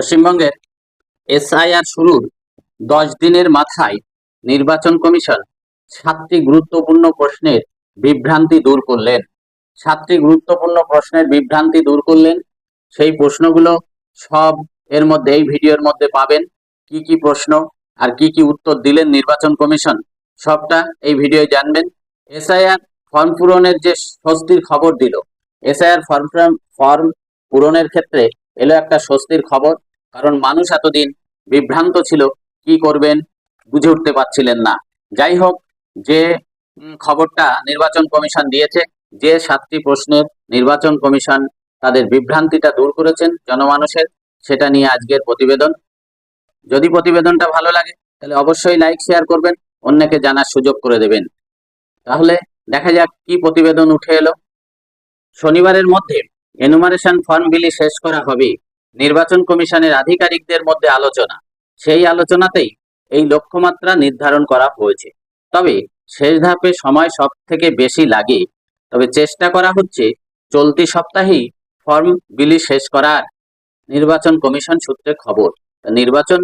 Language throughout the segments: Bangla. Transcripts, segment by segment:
পশ্চিমবঙ্গের এসআইআর শুরুর দশ দিনের মাথায় নির্বাচন কমিশন সাতটি গুরুত্বপূর্ণ প্রশ্নের বিভ্রান্তি দূর করলেন। সাতটি গুরুত্বপূর্ণ প্রশ্নের বিভ্রান্তি দূর করলেন। সেই প্রশ্নগুলো সব এর মধ্যে, এই ভিডিওর মধ্যে পাবেন। কি কি প্রশ্ন আর কি কি উত্তর দিলেন নির্বাচন কমিশন, সবটা এই ভিডিও জানবেন। এসআইআর ফর্ম পূরণের যে স্বস্তির খবর দিল, এসআইআর ফর্ম ফর্ম পূরণের ক্ষেত্রে এলো একটা স্বস্তির খবর। কারণ মানুষ এতদিন বিভ্রান্ত ছিল, কি করবেন বুঝে উঠতে পারছিলেন না। যাই হোক, যে খবরটা নির্বাচন কমিশন দিয়েছে, যে সাতটি প্রশ্নের নির্বাচন কমিশন তাদের বিভ্রান্তিটা দূর করেছেন জনমানুষের, সেটা নিয়ে আজকের প্রতিবেদন। যদি প্রতিবেদনটা ভালো লাগে, তাহলে অবশ্যই লাইক, শেয়ার করবেন, অন্যকে জানার সুযোগ করে দেবেন। তাহলে দেখা যাক কি প্রতিবেদন উঠে এলো। শনিবারের মধ্যে এনুমারেশন ফর্ম বিলি শেষ করা হবে। নির্বাচন কমিশনের আধিকারিকদের মধ্যে আলোচনা। সেই আলোচনাতেই এই লক্ষ্যমাত্রা নির্ধারণ করা হয়েছে। তবে শেষ ধাপে সময় সব থেকে বেশি লাগে। তবে চেষ্টা করা হচ্ছে, চলতি সপ্তাহেই ফর্ম বিলি শেষ করার। নির্বাচন কমিশন সূত্রে খবর, নির্বাচন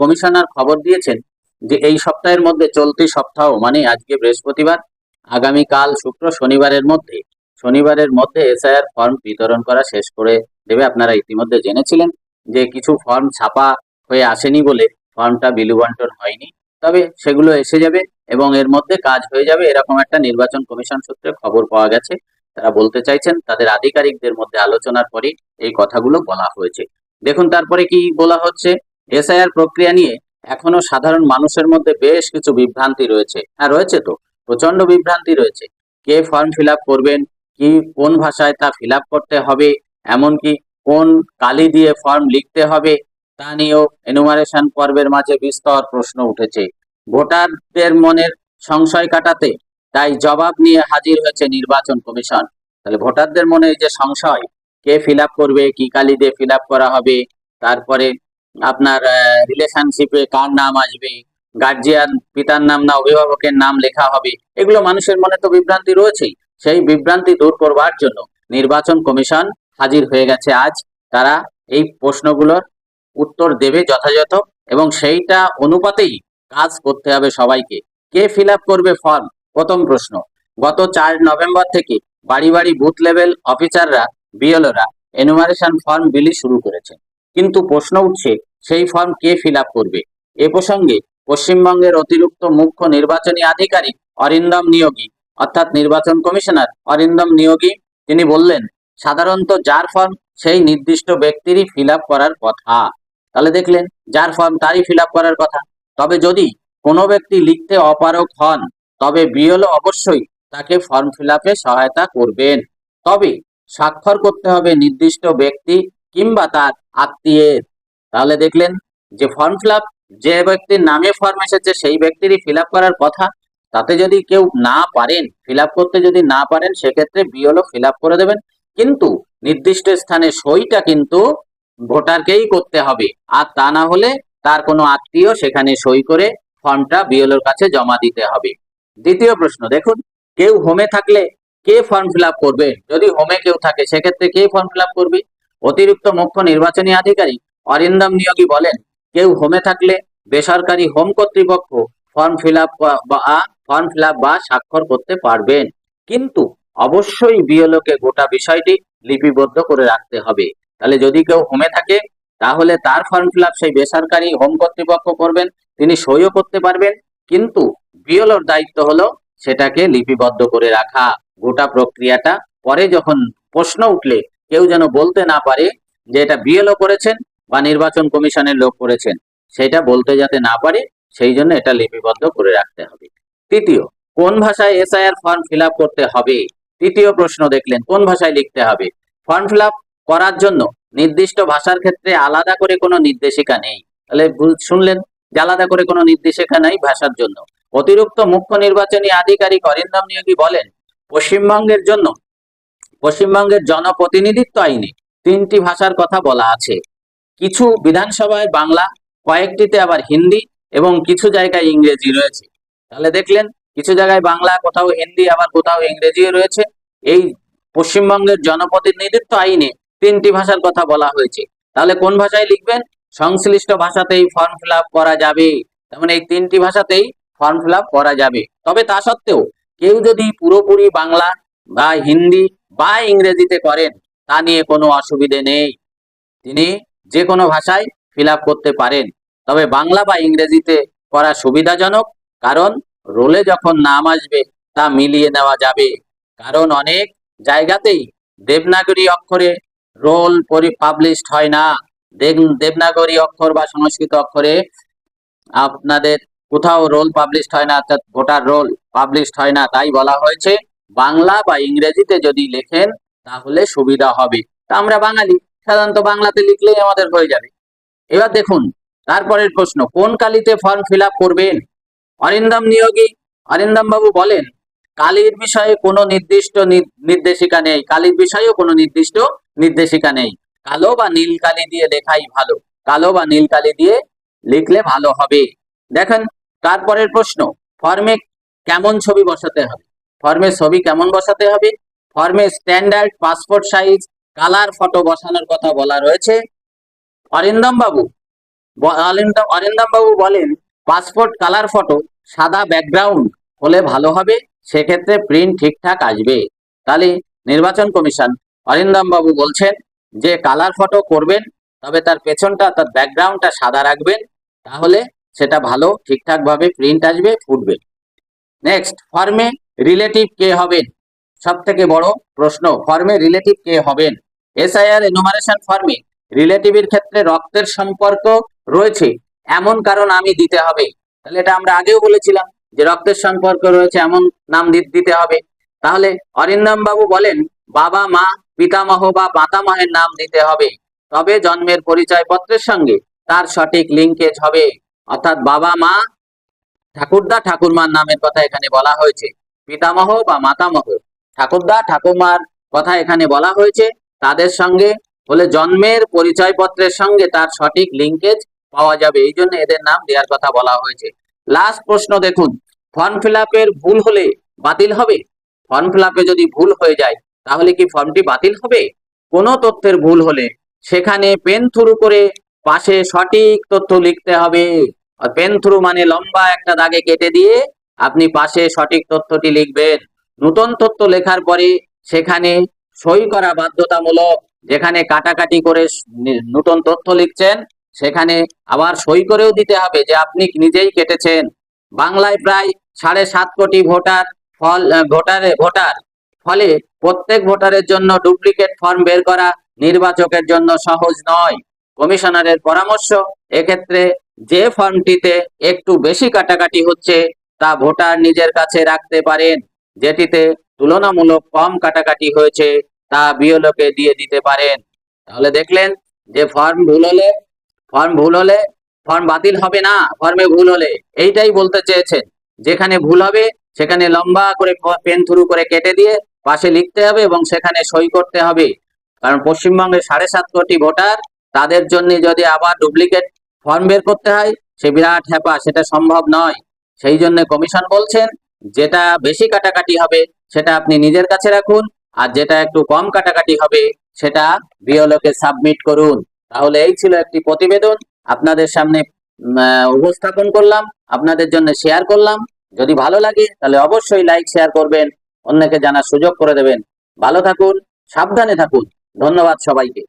কমিশনার খবর দিয়েছেন যে এই সপ্তাহের মধ্যে চলতি সপ্তাহ মানে আজকে বৃহস্পতিবার, আগামীকাল শুক্র শনিবারের মধ্যে শনিবারের মধ্যে এসআইআর ফর্ম বিতরণ করা শেষ করে দেবে আপনারা ইতিমধ্যে জেনেছিলেন যে কিছু ফর্ম ছাপা হয়ে আসেনি বলে ফর্মটা বিলু বন্টন হয়নি। তবে সেগুলো এসে যাবে এবং এর মধ্যে কাজ হয়ে যাবে। এরকম একটা নির্বাচন কমিশন সূত্রে খবর পাওয়া গেছে। তারা বলতে চাইছেন, তাদের আধিকারিকদের মধ্যে আলোচনার পরেই এই কথাগুলো বলা হয়েছে। দেখুন, তারপরে কি বলা হচ্ছে? এসআইআর প্রক্রিয়া নিয়ে এখনও সাধারণ মানুষের মধ্যে বেশ কিছু বিভ্রান্তি রয়েছে। হ্যাঁ রয়েছে তো। প্রচণ্ড বিভ্রান্তি রয়েছে। কে ফর্ম ফিল করবেন? কি, কোন ভাষায় তা ফিল করতে হবে? এমনকি কোন কালি দিয়ে ফর্ম লিখতে হবে তা নিয়েও এনুমারেশন পর্বের মাঝে বিস্তর প্রশ্ন উঠেছে। ভোটারদের মনের সংশয় কাটাতে তাই জবাব নিয়ে হাজির হয়েছে নির্বাচন কমিশন। তাহলে ভোটারদের মনে এই যে সংশয়, কে ফিল করবে, কি কালি দিয়ে ফিল করা হবে, তারপরে আপনার রিলেশনশিপে কার নাম আসবে গার্জিয়ান পিতার নাম না অভিভাবকের নাম লেখা হবে, এগুলো মানুষের মনে তো বিভ্রান্তি রয়েছেই। সেই বিভ্রান্তি দূর করবার জন্য নির্বাচন কমিশন হাজির হয়ে গেছে আজ। তারা এই প্রশ্নগুলোর উত্তর দেবে যথাযথ এবং সেইটা অনুপাতেই কাজ করতে হবে সবাইকে। কে ফিল করবে ফর্ম প্রথম প্রশ্ন। গত চার নভেম্বর থেকে বাড়ি বাড়ি বুথ লেভেল অফিসাররা বিএলওরা এনুমারেশন ফর্ম বিলি শুরু করেছে। কিন্তু প্রশ্ন উঠছে, সেই ফর্ম কে ফিল করবে? এ প্রসঙ্গে পশ্চিমবঙ্গের অতিরিক্ত মুখ্য নির্বাচনী আধিকারিক অরিন্দম নিয়োগী, অর্থাৎ নির্বাচন কমিশনার অরিন্দম নিয়োগী, তিনি বললেন সাধারণত যার ফর্ম সেই নির্দিষ্ট ব্যক্তিরই ফিল করার কথা। তাহলে দেখলেন, যার ফর্ম তারই ফিল করার কথা। তবে যদি কোনো ব্যক্তি লিখতে অপারক হন, তবে বিএলও অবশ্যই তাকে ফর্ম ফিল সহায়তা করবেন। তবে স্বাক্ষর করতে হবে নির্দিষ্ট ব্যক্তি কিংবা তার আত্মীয়ের। তাহলে দেখলেন, যে ফর্ম ফিল যে ব্যক্তির নামে ফর্ম এসেছে, সেই ব্যক্তিরই ফিল করার কথা। তাতে যদি কেউ না পারেন ফিল করতে যদি না পারেন, সেক্ষেত্রে বিএলও ফিল করে দেবেন। কিন্তু নির্দিষ্ট স্থানে সইটা কিন্তু ভোটারকেই করতে হবে। আর তা না হলে তার কোনো আত্মীয় সেখানে সই করে ফর্মটা বিএলওর কাছে জমা দিতে হবে। দ্বিতীয় প্রশ্ন, দেখুন, কেউ হোমে থাকলে কে ফর্ম ফিল করবে? যদি হোমে কেউ থাকে, সেক্ষেত্রে কে ফর্ম ফিল করবে? অতিরিক্ত মুখ্য নির্বাচনী আধিকারিক অরিন্দম নিয়োগী বলেন, কেউ হোমে থাকলে বেসরকারি হোম কর্তৃপক্ষ ফর্ম ফিল আপ বা, ফর্ম ফিল বা স্বাক্ষর করতে পারবেন। কিন্তু অবশ্যই বিএলও কে গোটা বিষয়টি লিপিবদ্ধ করে রাখতে হবে। তাহলে যদি কেউ হোমে থাকে, তাহলে তার ফর্ম ফিল সেই বেসরকারি হোম কর্তৃপক্ষ করবেন, তিনি সইও করতে পারবেন, কিন্তু বিএলওর দায়িত্ব হলো সেটাকে লিপিবদ্ধ করে রাখা। গোটা প্রক্রিয়াটা পরে যখন প্রশ্ন উঠলে, কেউ যেন বলতে না পারে যে এটা বিএলও করেছেন বা নির্বাচন কমিশনের লোক করেছেন, সেটা বলতে যাতে না পারে, সেই জন্য এটা লিপিবদ্ধ করে রাখতে হবে। তৃতীয়, কোন ভাষায় এসআইআর ফর্ম ফিল করতে হবে? তৃতীয় প্রশ্ন দেখলেন, কোন ভাষায় লিখতে হবে? ফর্ম ফিল করার জন্য নির্দিষ্ট ভাষার ক্ষেত্রে আলাদা করে কোনো নির্দেশিকা নেই। তাহলে শুনলেন যে আলাদা করে কোনো নির্দেশিকা নেই ভাষার জন্য। অতিরিক্ত মুখ্য নির্বাচনী আধিকারিক অরিন্দম নিয়োগী বলেন, পশ্চিমবঙ্গের জন্য, পশ্চিমবঙ্গের জনপ্রতিনিধিত্ব আইনে তিনটি ভাষার কথা বলা আছে। কিছু বিধানসভায় বাংলা, কয়েকটিতে আবার হিন্দি এবং কিছু জায়গায় ইংরেজি রয়েছে। তাহলে দেখলেন কিছু জায়গায় বাংলা, কোথাও হিন্দি, আবার কোথাও ইংরেজিও রয়েছে। এই পশ্চিমবঙ্গের জনপ্রতিনিধিত্ব আইনে তিনটি ভাষার কথা বলা হয়েছে। তাহলে কোন ভাষায় লিখবেন? সংশ্লিষ্ট ভাষাতেই ফর্ম ফিল করা যাবে। তেমন এই তিনটি ভাষাতেই ফর্ম ফিল করা যাবে। তবে তা সত্ত্বেও কেউ যদি পুরোপুরি বাংলা বা হিন্দি বা ইংরেজিতে করেন, তা নিয়ে কোনো অসুবিধে নেই। তিনি যে কোনো ভাষায় ফিল করতে পারেন। তবে বাংলা বা ইংরেজিতে করা সুবিধাজনক, কারণ রোলে যখন নাম আসবে, তা মিলিয়ে নেওয়া যাবে। কারণ অনেক জায়গাতেই দেবনাগরী অক্ষরে রোল পাবলিশড হয় না। দেব- দেবনাগরী অক্ষর বা সংস্কৃত অক্ষরে আপনাদের কোথাও রোল পাবলিশড হয় না, অর্থাৎ ভোটার রোল পাবলিশড হয় না, তাই বলা হয়েছে। বাংলা বা ইংরেজিতে যদি লেখেন, তাহলে সুবিধা হবে। তা আমরা বাঙালি, সাধারণত বাংলাতে লিখলেই আমাদের হয়ে যাবে। এবার দেখুন, তারপরের প্রশ্ন, কোন কালিতে ফর্ম ফিল করবেন? অরিন্দম নিয়োগী। অরিন্দম বাবু বলেন, কালির বিষয়ে কোনো নির্দিষ্ট নির্দেশিকা নেই। কালির বিষয়েও কোনো নির্দিষ্ট নির্দেশিকা নেই। কালো বা নীল কালি দিয়ে লেখাই ভালো। কালো বা নীল কালি দিয়ে লিখলে ভালো হবে। দেখেন, তারপরের প্রশ্ন, ফর্মে কেমন ছবি বসাতে হবে? ফর্মে ছবি কেমন বসাতে হবে? ফর্মে standard passport size, colour, photo বসানোর কথা বলা রয়েছে। অরিন্দম বাবু অরিন্দম বাবু বলেন পাসপোর্ট কালার ফটো সাদা ব্যাকগ্রাউন্ড হলে ভালো হবে, সেক্ষেত্রে প্রিন্ট ঠিকঠাক আসবে। তাহলে নির্বাচন কমিশন বাবু বলছেন যে কালার ফটো করবেন, তবে তার পেছনটা, তার ব্যাকগ্রাউন্ডটা সাদা রাখবেন, তাহলে সেটা ভালো ঠিকঠাক ভাবে প্রিন্ট আসবে, ফুটবে। নেক্সট ফর্মে রিলেটিভ কে হবেন? সব থেকে বড় প্রশ্ন ফর্মে রিলেটিভ কে হবেন? এসআইআর এনুমারেশন ফর্মে রিলেটিভের ক্ষেত্রে রক্তের সম্পর্ক রয়েছে এমন কারণ আমি দিতে হবে। তাহলে এটা আমরা আগেও বলেছিলাম যে রক্তের সম্পর্ক রয়েছে, এমন নাম দিতে হবে। তাহলে অরিন্দম বাবু বলেন, বাবা, মা, পিতামহ বা মাতামহের নাম দিতে হবে। তবে জন্মের পরিচয়পত্রের সঙ্গে তার সঠিক লিঙ্কেজ হবে। অর্থাৎ বাবা, মা, ঠাকুরদা, ঠাকুরমার নামের কথা এখানে বলা হয়েছে। পিতামহ বা মাতামহ, ঠাকুরদা, ঠাকুরমার কথা এখানে বলা হয়েছে। তাদের সঙ্গে হলে জন্মের পরিচয়পত্রের সঙ্গে তার সঠিক লিঙ্কেজ পাওয়া যাবে। এই জন্য এদের নাম দেওয়ার কথা বলা হয়েছে। লাস্ট প্রশ্ন দেখুন। ফর্ম ফিল ভুল হলে বাতিল হবে? ফর্ম ফিল যদি ভুল হয়ে যায়, তাহলে কি ফর্মটি বাতিল হবে? কোনো তথ্যের ভুল হলে সেখানে পেন থ্রু করে পাশে সঠিক তথ্য লিখতে হবে। পেন থ্রু মানে লম্বা একটা দাগে কেটে দিয়ে আপনি পাশে সঠিক তথ্যটি লিখবেন। নতুন তথ্য লেখার পরে সেখানে সই করা বাধ্যতামূলক, যেখানে কাটাকাটি করে নতুন তথ্য লিখছেন সেখানে আবার সই করেও দিতে হবে যে আপনি নিজেই কেটেছেন। বাংলায় প্রায় সাড়ে সাত কোটি ভোটার ফল ভোটারে, ভোটার। ফলে প্রত্যেক ভোটারের জন্য ডুপ্লিকেট ফর্ম বের করা নির্বাচকের জন্য সহজ নয়। কমিশনারের পরামর্শ, এক্ষেত্রে যে ফর্মটিতে একটু বেশি কাটাকাটি হচ্ছে, তা ভোটার নিজের কাছে রাখতে পারেন। যেটিতে তুলনামূলক কম কাটাকাটি হয়েছে, তা বিওলোকে দিয়ে দিতে পারেন। তাহলে দেখলেন যে ফর্ম ভুল হলে ফর্ম ভুল হলে ফর্ম বাতিল হবে না ফর্মে ভুল হলে। এইটাই বলতে চেয়েছেন যেখানে ভুল হবে, সেখানে লম্বা করে পেন থ্রু করে কেটে দিয়ে পাশে লিখতে হবে এবং সেখানে সই করতে হবে। কারণ পশ্চিমবঙ্গে সাড়ে সাত কোটি ভোটার, তাদের জন্য যদি আবার ডুপ্লিকেট ফর্ম বের করতে হয়, সে বিরাট হ্যাপা, সেটা সম্ভব নয়। সেই জন্য কমিশন বলছেন, যেটা বেশি কাটাকাটি হবে, সেটা আপনি নিজের কাছে রাখুন, আর যেটা একটু কম কাটাকাটি হবে, সেটা বিওলোকে সাবমিট করুন। তাহলে এই ছিল একটি প্রতিবেদন। আপনাদের সামনে উপস্থাপন করলাম। আপনাদের জন্য শেয়ার করলাম। যদি ভালো লাগে, তাহলে অবশ্যই লাইক শেয়ার করবেন। অন্যকে জানার সুযোগ করে দেবেন। ভালো থাকুন, সাবধানে থাকুন। ধন্যবাদ সবাইকে।